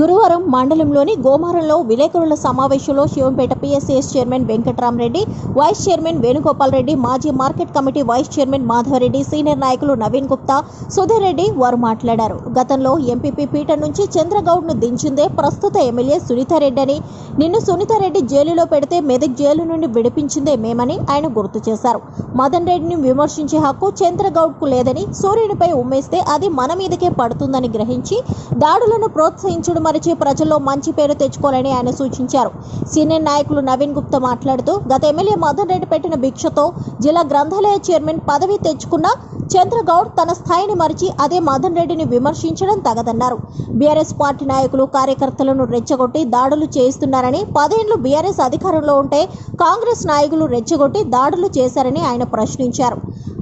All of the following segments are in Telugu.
గురువారం మండలంలోని గోమారంలో విలేకరుల సమావేశంలో Shivampet PSCS chairman Venkatramareddy vice chairman Venugopal Reddy మాజీ market committee vice chairman Madhavareddy senior నాయకులు నవీన్ గుప్తా సుధీర్ రెడ్డి వారు మాట్లాడారు. గతంలో ఎంపీపీ పీఠం నుంచి చంద్రగౌడ్ను దించిందే ప్రస్తుత ఎమ్మెల్యే సునీతారెడ్డి అని నిన్ను సునీతారెడ్డి జైలులో పెడితే మెదక్ జైలు నుండి విడిపించిందే మేమని ఆయన గుర్తు చేశారు. మదన్ రెడ్డిని విమర్శించే హక్కు చంద్రగౌడ్కు లేదని సూర్యునిపై ఉమ్మేస్తే అది మన మీదకే పడుతుందని గ్రహించి దాడులను ప్రోత్సహించడం మరిచి ప్రజల్లో మంచి పేరు తెచ్చుకోవాలని ఆయన సూచించారు. సీనియర్ నాయకులు నవీన్ గుప్తా మాట్లాడుతూ గత ఎమ్మెల్యే మదన్ రెడ్డి పెట్టిన భిక్షతో జిల్లా గ్రంథాలయ చైర్మన్ పదవి తెచ్చుకున్న చంద్రగౌడ్ తన స్థాయిని మరిచి అదే మదన్ రెడ్డిని విమర్శించడం తగదన్నారు. బీఆర్ఎస్ పార్టీ నాయకులు కార్యకర్తలను రెచ్చగొట్టి దాడులు చేయిస్తున్నారని పదేండ్లు బీఆర్ఎస్ అధికారంలో ఉంటే కాంగ్రెస్ నాయకులు రెచ్చగొట్టి దాడులు చేశారని ఆయన ప్రశ్నించారు.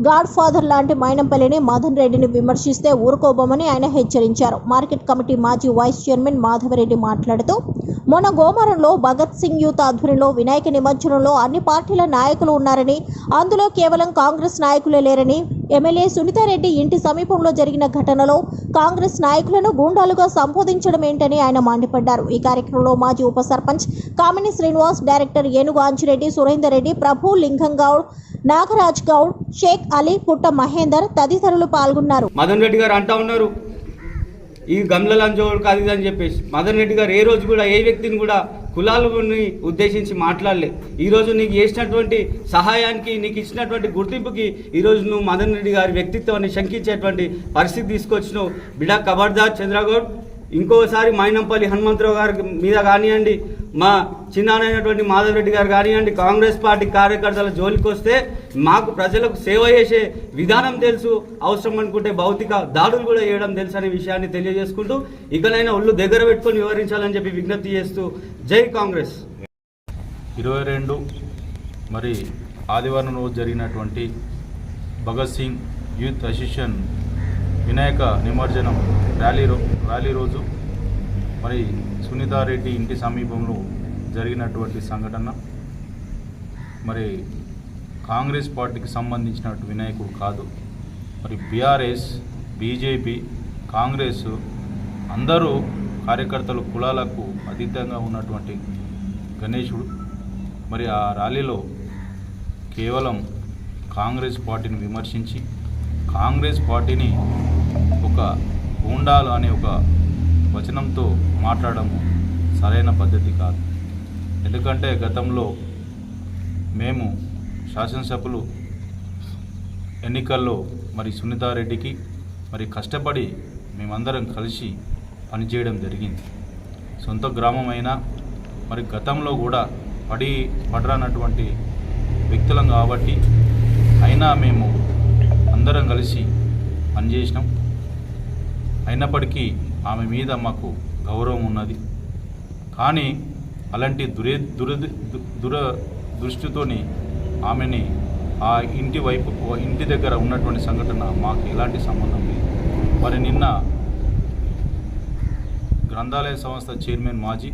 గాడ్ ఫాదర్ లాంటి మైనంపల్లిని మదన్ రెడ్డిని విమర్శిస్తే ఊరుకోబోమని ఆయన హెచ్చరించారు. మార్కెట్ కమిటీ మాజీ వైస్ చైర్మన్ మాధవరెడ్డి మాట్లాడుతూ మొన్న గోమరంలో భగత్ సింగ్ యూత్ ఆధ్వర్యంలో వినాయక నిమజ్జనంలో అన్ని పార్టీల నాయకులు ఉన్నారని అందులో కేవలం కాంగ్రెస్ నాయకులే లేరని ఎమ్మెల్యే సునీతారెడ్డి ఇంటి సమీపంలో జరిగిన ఘటనలో కాంగ్రెస్ నాయకులను గూండాలుగా సంబోధించడం ఏంటని ఆయన మండిపడ్డారు. ఈ కార్యక్రమంలో మాజీ ఉప సర్పంచ్ కామిని శ్రీనివాస్ డైరెక్టర్ ఏనుగు ఆంచిరెడ్డి సురేందర్ రెడ్డి ప్రభు లింగంగౌడ్ నాగరాజ్ గౌడ్ షేక్ అలీ పుట్ట మహేందర్ తదితరులు పాల్గొన్నారు. మదన్ రెడ్డి గారు అంటా ఉన్నారు. ఈ గమ్ల లంచోడు కాదు ఇది అని చెప్పేసి. మదన్ రెడ్డి గారు ఏ రోజు కూడా ఏ వ్యక్తిని కూడా కులాలని ఉద్దేశించి మాట్లాడలే. ఈరోజు నీకు చేసినటువంటి సహాయానికి నీకు ఇచ్చినటువంటి గుర్తింపుకి ఈ రోజు నువ్వు మదన్ రెడ్డి గారి వ్యక్తిత్వాన్ని శంకించేటువంటి పరిస్థితి తీసుకొచ్చినావు. బిడా కబర్దార్ చంద్రగౌడ్ ఇంకోసారి మైనంపల్లి హనుమంతరావు గారి మీద కానివ్వండి మా చిన్నానైనటువంటి మాధవ్ రెడ్డి గారు కానివ్వండి కాంగ్రెస్ పార్టీ కార్యకర్తల జోలికి వస్తే మాకు ప్రజలకు సేవ చేసే విధానం తెలుసు అవసరం అనుకుంటే భౌతిక దాడులు కూడా చేయడం తెలుసు అనే విషయాన్ని తెలియజేసుకుంటూ ఇకనైనా ఒళ్ళు దగ్గర పెట్టుకొని వివరించాలని చెప్పి విజ్ఞప్తి చేస్తూ జై కాంగ్రెస్. ఇరవై రెండు మరి ఆదివారం రోజు జరిగినటువంటి భగత్ సింగ్ యూత్ అసిషన్ వినాయక నిమజ్జనం ర్యాలీ రో ర్యాలీ రోజు మరి సునీతారెడ్డి ఇంటి సమీపంలో జరిగినటువంటి సంఘటన మరి కాంగ్రెస్ పార్టీకి సంబంధించిన వినాయకుడు కాదు మరి బీఆర్ఎస్ బీజేపీ కాంగ్రెస్ అందరూ కార్యకర్తలు కులాలకు అతీతంగా ఉన్నటువంటి గణేశుడు. మరి ఆ ర్యాలీలో కేవలం కాంగ్రెస్ పార్టీని విమర్శించి కాంగ్రెస్ పార్టీని ఒక గూండాలు అనే ఒక వచనంతో మాట్లాడము సరైన పద్ధతి కాదు. ఎందుకంటే గతంలో మేము శాసనసభ్యులు ఎన్నికల్లో మరి సునీతారెడ్డికి మరి కష్టపడి మేమందరం కలిసి పనిచేయడం జరిగింది. సొంత గ్రామం అయినా మరి గతంలో కూడా పడి పడరానటువంటి వ్యక్తులం కాబట్టి అయినా మేము అందరం కలిసి పనిచేసినాం. అయినప్పటికీ ఆమె మీద మాకు గౌరవం ఉన్నది. కానీ అలాంటి దురే దుర దుర దృష్టితోని ఆమెని ఆ ఇంటి వైపు ఇంటి దగ్గర ఉన్నటువంటి సంఘటన మాకు ఎలాంటి సంబంధం లేదు. మరి నిన్న గ్రంథాలయ సంస్థ చైర్మన్ మాజీ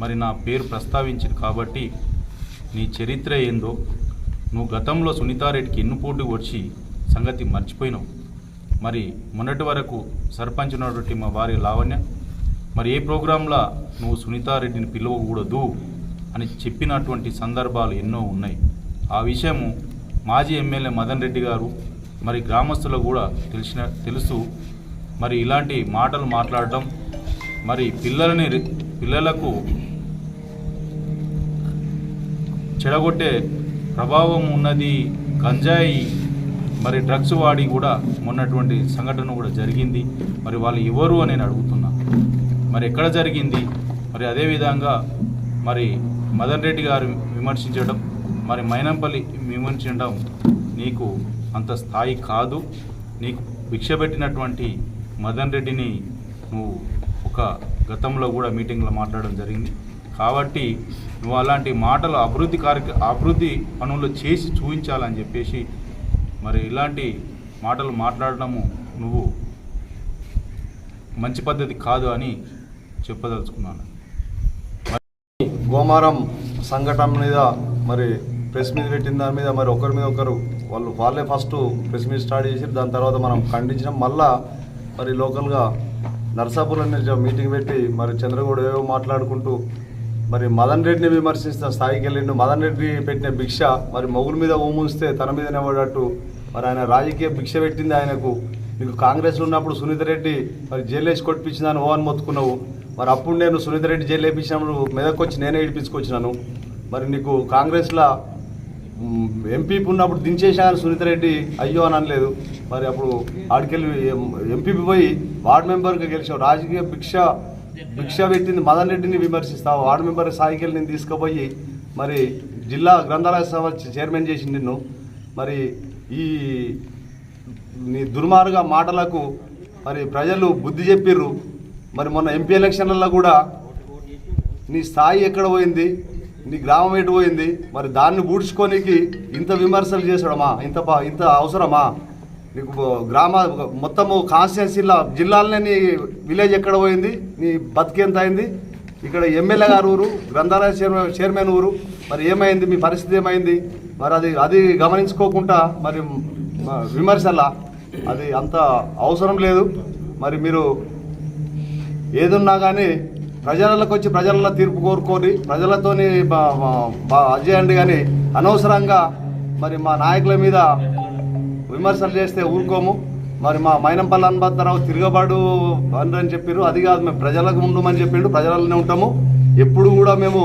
మరి నా పేరు ప్రస్తావించింది కాబట్టి నీ చరిత్ర ఏందో నువ్వు గతంలో సునీతారెడ్డికి ఎన్ను పోటీ వచ్చి సంగతి మర్చిపోయినావు. మరి మొన్నటి వరకు సర్పంచ్ ఉన్నటువంటి మా భార్య లావణ్య మరి ఏ ప్రోగ్రాంలో నువ్వు సునీతారెడ్డిని పిలవకూడదు అని చెప్పినటువంటి సందర్భాలు ఎన్నో ఉన్నాయి. ఆ విషయము మాజీ ఎమ్మెల్యే మదన్ రెడ్డి గారు మరి గ్రామస్తులకు కూడా తెలిసిన తెలుసు. మరి ఇలాంటి మాటలు మాట్లాడడం మరి పిల్లలని పిల్లలకు చెడగొట్టే ప్రభావం ఉన్నది గంజాయి మరి డ్రగ్స్ వాడి కూడా మొన్నటువంటి సంఘటన కూడా జరిగింది. మరి వాళ్ళు ఎవరు అని నేను అడుగుతున్నా. మరి ఎక్కడ జరిగింది? మరి అదేవిధంగా మరి మదన్ రెడ్డి గారు విమర్శించడం మరి మైనంపల్లి విమర్శించడం నీకు అంత స్థాయి కాదు. నీకు భిక్ష పెట్టినటువంటి మదన్ రెడ్డిని నువ్వు ఒక గతంలో కూడా మీటింగ్లో మాట్లాడడం జరిగింది. కాబట్టి నువ్వు అలాంటి మాటలు అభివృద్ధి కార్య అభివృద్ధి పనులు చేసి చూపించాలని చెప్పేసి మరి ఇలాంటి మాటలు మాట్లాడడము నువ్వు మంచి పద్ధతి కాదు అని చెప్పదలుచుకున్నాను. గోమారం సంఘటన మీద మరి ప్రెస్ మీద పెట్టిన దాని మీద మరి ఒకరి మీద ఒకరు వాళ్ళు వాళ్ళే ఫస్ట్ ప్రెస్ మీద స్టార్ట్ చేసి దాని తర్వాత మనం ఖండించినాం. మళ్ళా మరి లోకల్గా నర్సాపూర్ అనే మీటింగ్ పెట్టి మరి చంద్రగౌడ ఏవో మాట్లాడుకుంటూ మరి మదన్ రెడ్డిని విమర్శించిన స్థాయికి వెళ్ళిండు. మదన్ రెడ్డి పెట్టిన భిక్ష మరి మొగుల మీద ఊముస్తే తన మీద పడట్టు మరి ఆయన రాజకీయ భిక్ష పెట్టింది ఆయనకు. నీకు కాంగ్రెస్లో ఉన్నప్పుడు సునీత రెడ్డి మరి జైలు వేసి కొట్టించిందని ఓ అని మొత్తుకున్నావు. మరి అప్పుడు నేను సునీత రెడ్డి జైలు వేయించినప్పుడు మెదక్ వచ్చి నేనే ఇడిపించుకొచ్చినాను. మరి నీకు కాంగ్రెస్లో ఎంపీ ఉన్నప్పుడు దించేశాను సునీత రెడ్డి అయ్యో అని అనలేదు. మరి అప్పుడు ఆడికెళ్ళి ఎంపీపీ పోయి వార్డు మెంబర్గా గెలిచావు. రాజకీయ భిక్ష భిక్ష పెట్టింది మదన్ రెడ్డిని విమర్శిస్తావు వార్డు మెంబర్ స్థాయికి వెళ్ళి నేను తీసుకుపోయి మరి జిల్లా గ్రంథాలయ సభ చైర్మన్ చేసి నిన్ను. మరి ఈ నీ దుర్మార్గ మాటలకు మరి ప్రజలు బుద్ధి చెప్పిర్రు. మరి మొన్న ఎంపీ ఎలక్షన్లలో కూడా నీ స్థాయి ఎక్కడ పోయింది? నీ గ్రామం ఎటు పోయింది? మరి దాన్ని పూడ్చుకోనికి ఇంత విమర్శలు చేసాడమా ఇంత ఇంత అవసరమా? నీకు గ్రామ మొత్తము కాన్స్టిట్యున్సీల జిల్లాలనే నీ విలేజ్ ఎక్కడ పోయింది? నీ బతికేంత అయింది? ఇక్కడ ఎమ్మెల్యే గారు ఊరు గ్రంథాలయ చైర్మన్ చైర్మన్ ఊరు మరి ఏమైంది? మీ పరిస్థితి ఏమైంది? మరి అది అది గమనించుకోకుండా మరి విమర్శల అది అంత అవసరం లేదు. మరి మీరు ఏదున్నా కానీ ప్రజలకు వచ్చి ప్రజల తీర్పు కోరుకొని ప్రజలతోని బా- అది చేయండి కానీ అనవసరంగా మరి మా నాయకుల మీద విమర్శలు చేస్తే ఊరుకోము. మరి మా మైనంపల్లి హనుమంతరావు తిరగబాడు అని చెప్పారు అది కాదు మేము ప్రజలకు ఉండమని చెప్పిండు ప్రజలనే ఉంటాము. ఎప్పుడు కూడా మేము